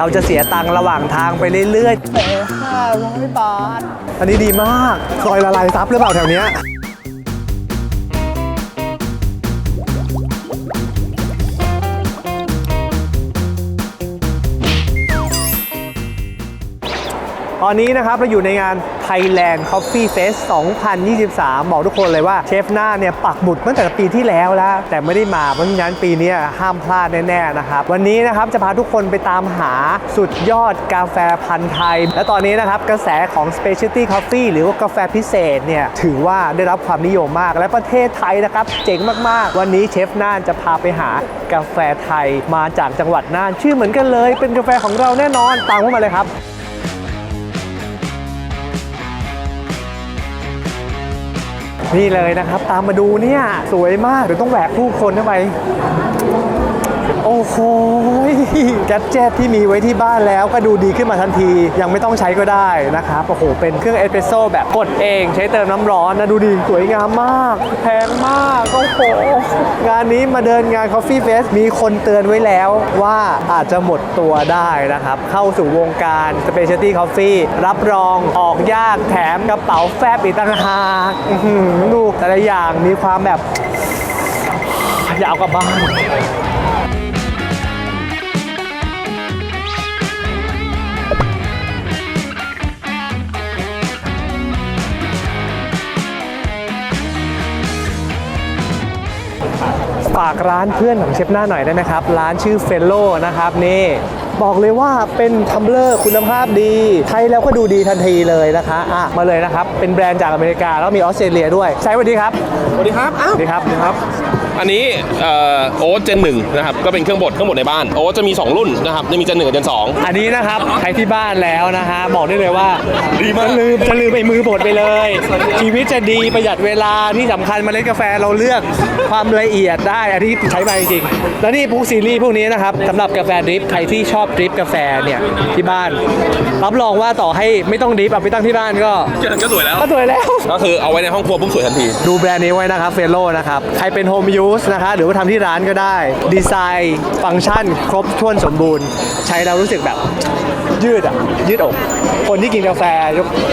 เราจะเสียตังค์ระหว่างทางไปเรื่อยๆแต่500บาท อันนี้ดีมากซอยละลายซับหรือเปล่าแถวเนี้ย ตอนนี้นะครับเราอยู่ในงาน Thailand Coffee Fest 2023 บอกทุกคนเลยว่าเชฟหน้าเนี่ยปักหมุดตั้งแต่ปีที่แล้วแล้ว แต่ไม่ได้มาเพราะฉะนั้นปีนี้ห้ามพลาดแน่ๆนะครับ วันนี้นะครับจะพาทุกคนไปตามหาสุดยอดกาแฟพันธุ์ไทย และตอนนี้นะครับกระแสของ Specialty Coffee หรือว่ากาแฟพิเศษเนี่ยถือว่าได้รับความนิยมมาก และประเทศไทยนะครับเจ๋งมากๆ วันนี้เชฟน่านจะพาไปหากาแฟไทยมาจากจังหวัดน่าน ชื่อเหมือนกันเลย เป็นกาแฟของเราแน่นอนตามเข้ามาเลยครับ นี่เลยนะครับ ตามมาดูเนี่ย สวยมากเดี๋ยวต้องแหวกผู้คนเข้าไป โอ้โหแกดเจ็ตที่มีไว้ที่บ้านแล้วก็ดูดีขึ้นมาทันที ยังไม่ต้องใช้ก็ได้นะครับโอ้โหเป็นเครื่องเอสเปรสโซ่แบบกดเองใช้เติมน้ำร้อนนะดูดีสวยงามมาก แพงมากโอ้โหงานนี้มาเดินงาน Coffee Fest มีคนเตือนไว้แล้วว่าอาจจะหมดตัวได้นะครับ เข้าสู่วงการ Specialty Coffee รับรองออกยากแถมกระเป๋าแฟบอีกต่างหากดูแต่ละอย่างมีความแบบอยากเอากลับบ้าน ฝากร้านเพื่อนของเชฟหน้าหน่อยได้ไหมครับ ร้านชื่อเฟลโลนะครับนี่บอกเลยว่าเป็นทัมเลอร์คุณภาพดีใช้แล้วก็ดูดีทันทีเลยนะคะอะมาเลยนะครับ เป็นแบรนด์จากอเมริกาแล้วมีออสเตรเลียด้วยใช้สวัสดีครับสวัสดีครับอ้าสววัสดีครับครับ อันนี้เอ่อโอ๊ตเจนหนึ่งนะครับก็เป็นเครื่องบดเครื่องบดในบ้านโอ๊ตจะมี 2 รุ่นนะครับจะมีเจนหนึ่งกับเจนสองอันนี้นะครับใครที่บ้านแล้วนะฮะบอกได้เลยว่าดีมากจะลืมจะลืมไปมือบดไปเลย ชีวิตจะดีประหยัดเวลาที่สำคัญเมาเล่นกาแฟเราเลือกความละเอียดได้อันนี้ใช้มาจริงๆแล้วนี่พวกซีรีส์พวกนี้นะครับสำหรับกาแฟดริปใครที่ชอบดริปกาแฟเนี่ยที่บ้าน รับรองว่าต่อให้ไม่ต้องดริปเอาไปตั้งที่บ้านก็ก็สวยแล้วก็สวยแล้ว ก็คือเอาไว้ในห้องครัวปุ๊บสวยทันที ดูแบรนด์นี้ไว้นะครับเฟโลนะครับใครเป็นโฮมยูสนะคะหรือว่าทำที่ร้านก็ได้ ดีไซน์ฟังก์ชัน ครบถ้วนสมบูรณ์ ใช้แล้วรู้สึกแบบยืดอะ ยืดอก คนที่กินกาแฟ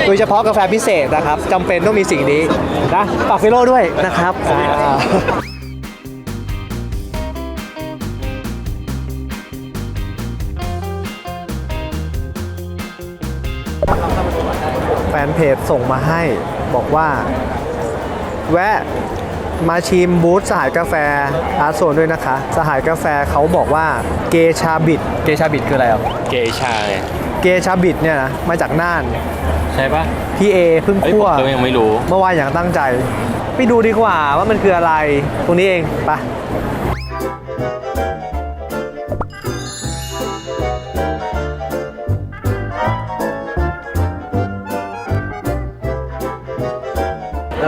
โดยเฉพาะกาแฟพิเศษนะครับจำเป็นต้องมีสิ่งนี้นะฝากเฟโลด้วยนะครับแฟนเพจส่งมาให้บอกว่า แวะ มาชิมบูธสหายกาแฟอาร์ตโซนด้วยนะคะ สหายกาแฟเขาบอกว่าเกชาบิดเกชาบิดคืออะไรอะเกชาเกชาบิดเนี่ยนะมาจากน่าน ใช่ปะพี่เอเพิ่งเฮ้ยผคั่มวก็ยังไม่รู้ เมื่อวานอย่างตั้งใจ ไปดูดีกว่าว่ามันคืออะไร ตรงนี้เองไป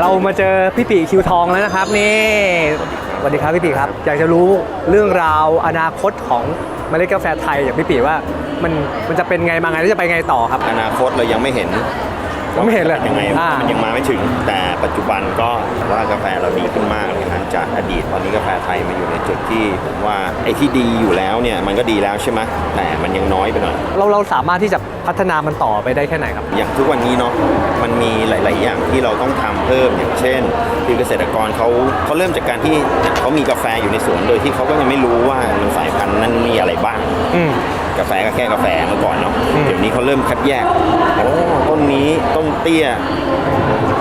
เรามาเจอพี่ปีคิวทองแล้วนะครับนี่สวัสดีครับพี่ปีครับ อยากจะรู้เรื่องราวอนาคตของเมล็ดกาแฟไทยอย่างพี่ปีว่ามันมันจะเป็นไงมาไงแล้วจะไปไงต่อครับ อนาคตเรายังไม่เห็น ไม่เห็นเลยยังไงอ่ามั มันยังมาไม่ถึง แต่ปัจจุบันก็ว่ากาแฟเราดีขึ้นมากเลยนะจากอดีตตอนนี้กาแฟไทยมาอยู่ในจุดที่ผมว่าไอ้ที่ดีอยู่แล้วเนี่ยมันก็ดีแล้วใช่ไหมแต่มันยังน้อยไปหน่อย เราเราสามารถที่จะพัฒนามันต่อไปได้แค่ไหนครับ อย่างทุกวันนี้เนาะมันมีหลาย ๆ อย่างที่เราต้องทำเพิ่มอย่างเช่นคือเกษตรกรเขาเขาเริ่มจากการที่เขามีกาแฟอยู่ในสวนโดยที่เขาก็ยังไม่รู้ว่ามันสายพันธุ์นั้นมีอะไรบ้าง อืม กาแฟก็แค่กาแฟเมื่อก่อนเนาะอืมเดี๋ยวนี้เขาเริ่มคัดแยกโอ้ต้นนี้ต้นเตี้ย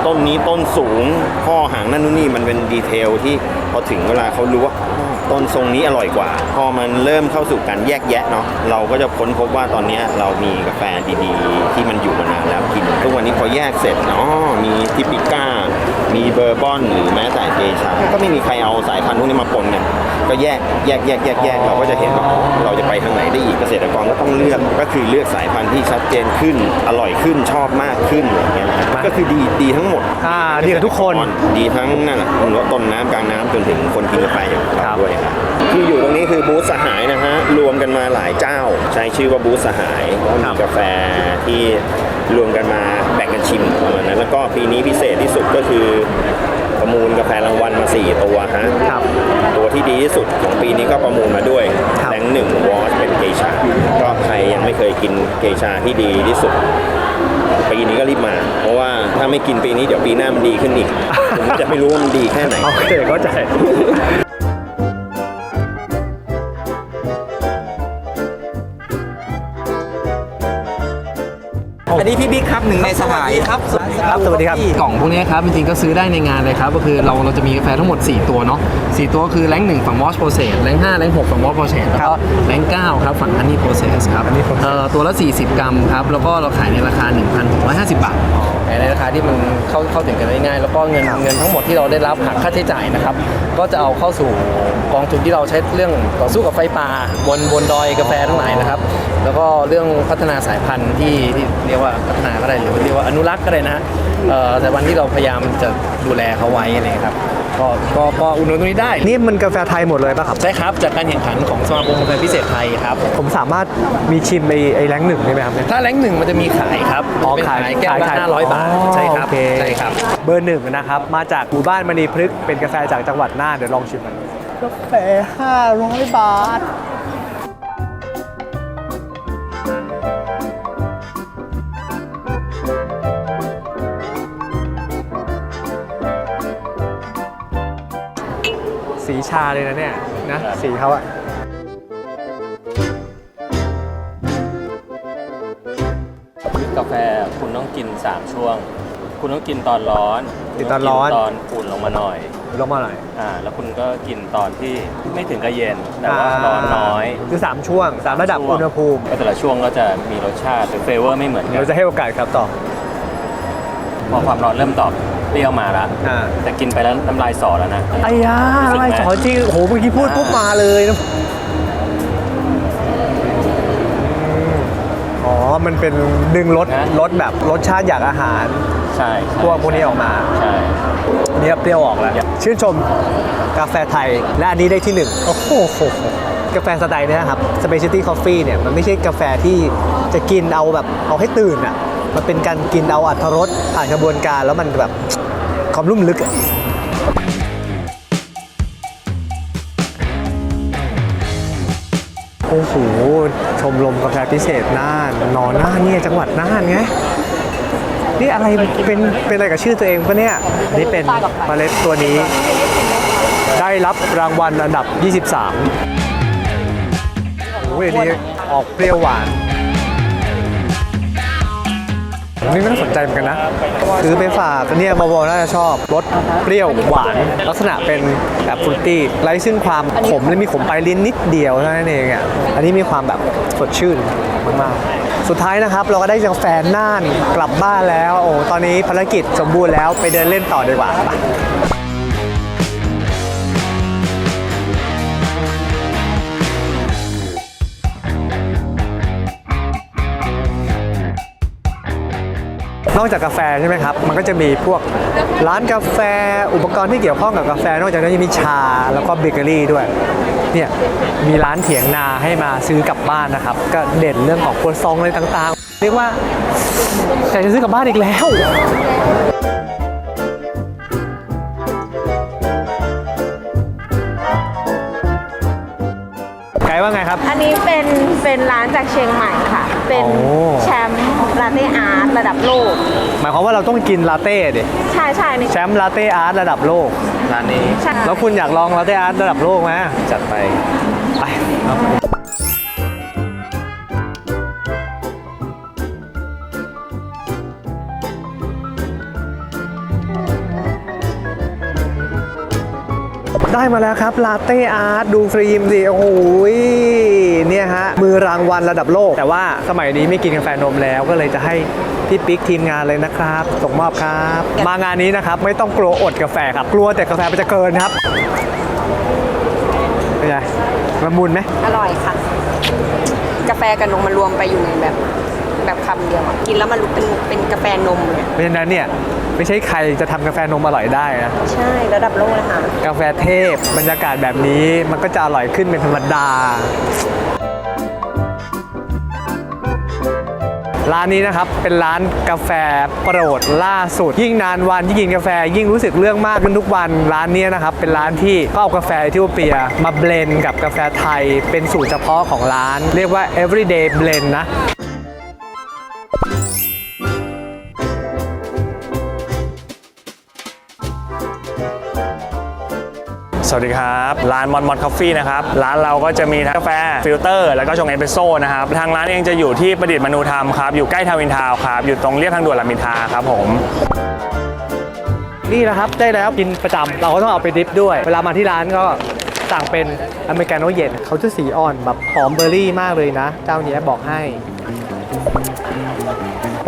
ต้นนี้ต้นสูงข้อหางนั่นนู่นนี่มันเป็นดีเทลที่พอถึงเวลาเขารู้ว่าอ้อต้นทรงนี้อร่อยกว่า พอมันเริ่มเข้าสู่การแยกแยะเนาะเราก็จะค้นพบว่าตอนเนี้ยเรามีกาแฟดีๆ ที่มันอยู่มานานแล้วกินทุกวันนี้พอแยกเสร็จเนาะมีทิปิก้า มีเบอร์บอนหรือแม้แต่เกชาก็ไม่มีใครเอาสายพันธุ์พวกนี้มาปนกันก็แยกแยกแยกแยกแยกเราก็จะเห็นว่าอ๋อเราจะไปทางไหนได้อีกเกษตรกรก็ต้องเลือกก็คือเลือกสายพันธุ์ที่ชัดเจนขึ้น อร่อยขึ้นชอบมากขึ้นอย่างเงี้ยนะก็คือดีดีทั้งหมดอ่าดีกับทุกคนดีทั้งนั่นแหละตั้งแต่ต้นน้ำกลางน้ำจนถึงคนกินกาแฟอย่างครัเราบด้วยครับที่อยู่ตรงนี้คือบูธสหายนะฮะรวมกันมาหลายเจ้า ใช้ชื่อว่าบูธสหายก็มีกาแฟที่ รวมกันมาแบ่งกันชิมประมาณนั้นแล้วก็ปีนี้พิเศษที่สุดก็คือประมูลกาแฟรางวัลมา 4 ตัวฮะครับตัวที่ดีที่สุดของปีนี้ก็ประมูลมาด้วยครับแรงหนึ่งวอชเป็นเกชาก็ใครยังไม่เคยกินเกชาที่ดีที่สุด ปีนี้ก็รีบมา เพราะว่าถ้าไม่กินปีนี้เดี๋ยวปีหน้ามันดีขึ้นอีกผมจะไม่รู้ว่ามันดีแค่ไหนโอเคเข้าใจ อันนี้พี่บิ๊กครับหนึ่งในสหายครับครับสวัสดีครับกล่องพวกนี้ครับจริงๆก็ซื้อได้ในงานเลยครับก็คือเราเราจะมีกาแฟทั้งหมด 4 ตัวเนาะ4ตัวคือแรงหนึ่งฝั่งมอสโปรเซสแรง5แรง6ฝั่งมอสโปรเซสแล้วก็แรง9ครับฝั่งฮันนี่โปรเซสครับ Honey Process เอ่อตัวละ 40 กรัมครับแล้วก็เราขายในราคา 1,650 บาท ในราคาที่มันเข้าเข้าถึงกันได้ง่าย แล้วก็เงินเงินทั้งหมดที่เราได้รับหักค่าใช้จ่ายนะครับ ก็จะเอาเข้าสู่กองทุนที่เราใช้เรื่องต่อสู้กับไฟป่าบนบนดอยกาแฟทั้งหลายนะครับ แล้วก็เรื่องพัฒนาสายพันธุ์ที่ที่เรียกว่าพัฒนาก็ได้หรือเรียกว่าอนุรักษ์ก็ได้นะฮะเอ่อแต่วันที่เราพยายามจะดูแลเขาไว้อะไรอย่างเงี้ยครับ ก็ก็ก็อุดหนุนตรงนี้ได้ นี่มันกาแฟไทยหมดเลยป่ะครับ ใช่ครับ จากการแข่งขันของสมาคมกาแฟพิเศษไทยครับ ผมสามารถมีชิมไอ้ไอ้แรงหนึ่งได้ไหมครับเนี่ย ถ้าแรงหนึ่งมันจะมีขายครับอ๋อเป็นขายแก้วละขายห้าร้อยบาท อ๋อใช่ครับ โอเค ใช่ครับ เบอร์หนึ่งนะครับ มาจากหมู่บ้านมณีพฤกษ์เป็นกาแฟจากจังหวัดน่านเดี๋ยวลองชิมมันกาแฟ500 บาท สีชาเลยนะเนี่ยนะสีเขาอะกาแฟคุณต้องกิน 3 ช่วง คุณต้องกินตอนร้อนกินตอนร้อนตอนอุ่นลงมาหน่อยลงมาหน่อยอ่าแล้วคุณก็กินตอนที่ไม่ถึงกับเย็นแต่ว่าร้อนน้อยคือ 3 ช่วง 3 ระดับช่วงอุณหภูมิ ก็แต่ละช่วงก็จะมีรสชาติหรือเฟเวอร์ไม่เหมือนกัเดี๋ยนวจะให้โอกาสครับต่อ พอความร้อนเริ่มตอบเปรี้ยวมาละอ่า แต่กินไปแล้วน้ำลายสอแล้วนะไอ้ยารู้สึกอะไรไหมสอนจริงโอ้โหเมื่อกี้พูดปุ๊บมาเลยนะอ๋อ มันเป็นดึงรสรสแบบรสชาติอยากอาหารใช่ใช่พวกพวกนี้ออกมา ใช่ เนี่ยเปรี้ยวออกแล้ว ชื่นชมกาแฟไทย และอันนี้ได้ที่หนึ่งโอ้โหกาแฟสไตล์เนี้ยครับ Specialty Coffee เนี่ย มันไม่ใช่กาแฟที่จะกินเอาแบบเอาให้ตื่นอะ มันเป็นการกินเอาอัตรรสผ่านกระบวนการแล้วมันแบบความลุ่มลึกโอ้โหชมรมกาแฟพิเศษน่านนอนน่านเนี่ยจังหวัดน่านไงนี่อะไรเป็นเป็นอะไรกับชื่อตัวเองปะเนี่ยนี่เป็นเมล็ดตัวนี้ ได้รับรางวัลอันดับ 23โอ้ยอันนี้ออกเปรี้ยวหวาน นี่ไม่น่าสนใจเหมือนกันนะซื้อไปฝากเนี่ยบอบน่าจะชอบรสเปรี้ยวหวาน ลักษณะเป็นแบบฟรุตตี้ไร้ซึ่งความขมและมีขมปลายลิ้นนิดเดียวเท่านั้นเองอะอันนี้มีความแบบสดชื่นมากๆสุดท้ายนะครับเราก็ได้กาแฟน่านกลับบ้านแล้วโอ้ตอนนี้ภารกิจสมบูรณ์แล้วไปเดินเล่นต่อดีกว่า นอกจากกาแฟใช่ไหมครับ มันก็จะมีพวกร้านกาแฟอุปกรณ์ที่เกี่ยวข้องกับกาแฟ นอกจากนั้นยังมีชาแล้วก็เบเกอรี่ด้วยเนี่ยมีร้านเถียงนาให้มาซื้อกลับบ้านนะครับ ก็เด่นเรื่องของครัวซองอะไรต่างๆ เรียกว่าอยากจะซื้อกลับบ้านอีกแล้ว ว่าไงครับ อันนี้เป็นเป็นร้านจากเชียงใหม่ค่ะ เป็นโอ้ แชมป์ลาเต้อาร์ตระดับโลก หมายความว่าเราต้องกินลาเต้ดิใช่ใช่นี่แชมป์ลาเต้อาร์ตระดับโลก ร้านนี้ ใช่ แล้วคุณอยากลองลาเต้อาร์ตระดับโลกไหมจัดไปไป ได้มาแล้วครับลาเต้อาร์ตดูฟิล์มสิโอ้โหยเนี่ยฮะมือรางวัลระดับโลก แต่ว่าสมัยนี้ไม่กินกาแฟนมแล้วก็เลยจะให้พี่ปิ๊กทีมงานเลยนะครับ ส่งมอบครับ มางานนี้นะครับ ไม่ต้องกลัวอดกาแฟครับ กลัวแต่กาแฟมันจะเกินครับเป็นไงละมุนไหมอร่อยค่ะ กาแฟกับนมมารวมไปอยู่ในแบบ แบบคำเดียวอะกินแล้วมันรู้เป็นเป็นกาแฟนมเลย เพราะฉะนั้นเนี่ยไม่ใช่ใครจะทำกาแฟนมอร่อยได้นะ ใช่ระดับโลกเลยค่ะ กาแฟเทพบรรยากาศแบบนี้มันก็จะอร่อยขึ้นเป็นธรรมดา ร้านนี้นะครับเป็นร้านกาแฟโปรดล่าสุด ยิ่งนานวันยิ่งกินกาแฟยิ่งรู้สึกเรื่องมากขึ้นทุกวันร้านนี้นะครับเป็นร้านที่ก็เอากาแฟเอธิโอเปียมาเบลนด์กับกาแฟไทยเป็นสูตรเฉพาะของร้าน เรียกว่า everyday blend นะ สวัสดีครับ ร้านมอนมอนคอฟฟี่นะครับ ร้านเราก็จะมีทั้งกาแฟ ฟิลเตอร์ แล้วก็ชงเอสเปรสโซ่นะครับ ทางร้านเองจะอยู่ที่ประดิษฐ์มนูธรรมครับ อยู่ใกล้ทาวินทาวครับ อยู่ตรงเรียบทางด่วนรามินทาครับผมนี่นะครับได้แล้วกินประจำเราก็ต้องเอาไปดริฟด้วย เวลามาที่ร้านก็สั่งเป็นอเมริกาโน่เย็นเขาจะสีอ่อนแบบหอมเบอร์รี่มากเลยนะเจ้านี้บอกให้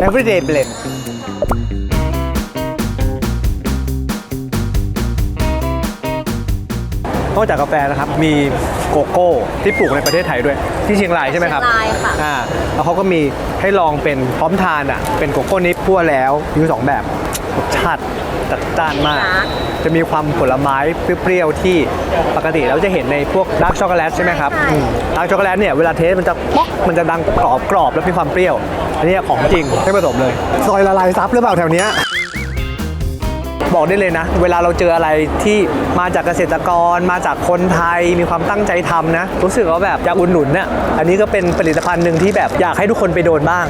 everyday blend นอกจากกาแฟนะครับมีโกโก้ที่ปลูกในประเทศไทยด้วย ที่เชียงรายใช่ไหมครับเชียงรายค่ะ อ่าแล้วเขาก็มีให้ลองเป็นพร้อมทานอะเป็นโกโก้นิปคั่วแล้วมีอยู่สองแบบรสชาติจัดจ้านมากนะจะมีความผลไม้เปรี้ยวๆที่ปกติเราจะเห็นในพวกดาร์กช็อกโกแลตใช่ไหมครับใช่ดาร์กช็อกโกแลตเนี่ยเวลาเทสมันจะป๊อกมันจะดังกรอบกรอบๆแล้วมีความเปรี้ยว อันนี้ของจริงไม่ผสมเลย ซอยละลายซับหรือเปล่าแถวเนี้ย บอกได้เลยนะ เวลาเราเจออะไรที่มาจากเกษตรกร มาจากคนไทยมีความตั้งใจทำนะ รู้สึกว่าแบบอยากอุดหนุนเนี่ยอันนี้ก็เป็นผลิตภัณฑ์หนึ่งที่แบบอยากให้ทุกคนไปโดนบ้าง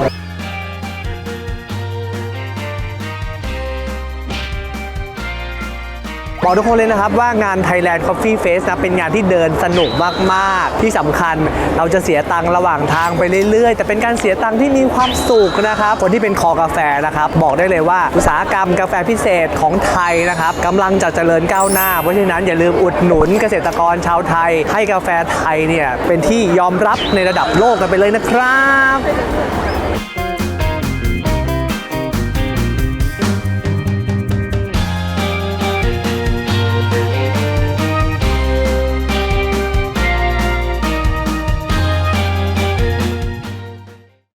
บอกทุกคนเลยนะครับว่างาน Thailand Coffee Fest นะเป็นงานที่เดินสนุกมากๆ ที่สำคัญเราจะเสียตังค์ระหว่างทางไปเรื่อยๆ แต่เป็นการเสียตังค์ที่มีความสุขนะครับคนที่เป็นคอกาแฟนะครับบอกได้เลยว่าอุตสาหกรรมกาแฟพิเศษของไทยนะครับกำลังจะเจริญก้าวหน้า เพราะฉะนั้นอย่าลืมอุดหนุนเกษตรกรชาวไทย ให้กาแฟไทยเนี่ยเป็นที่ยอมรับในระดับโลกกันไปเลยนะครับ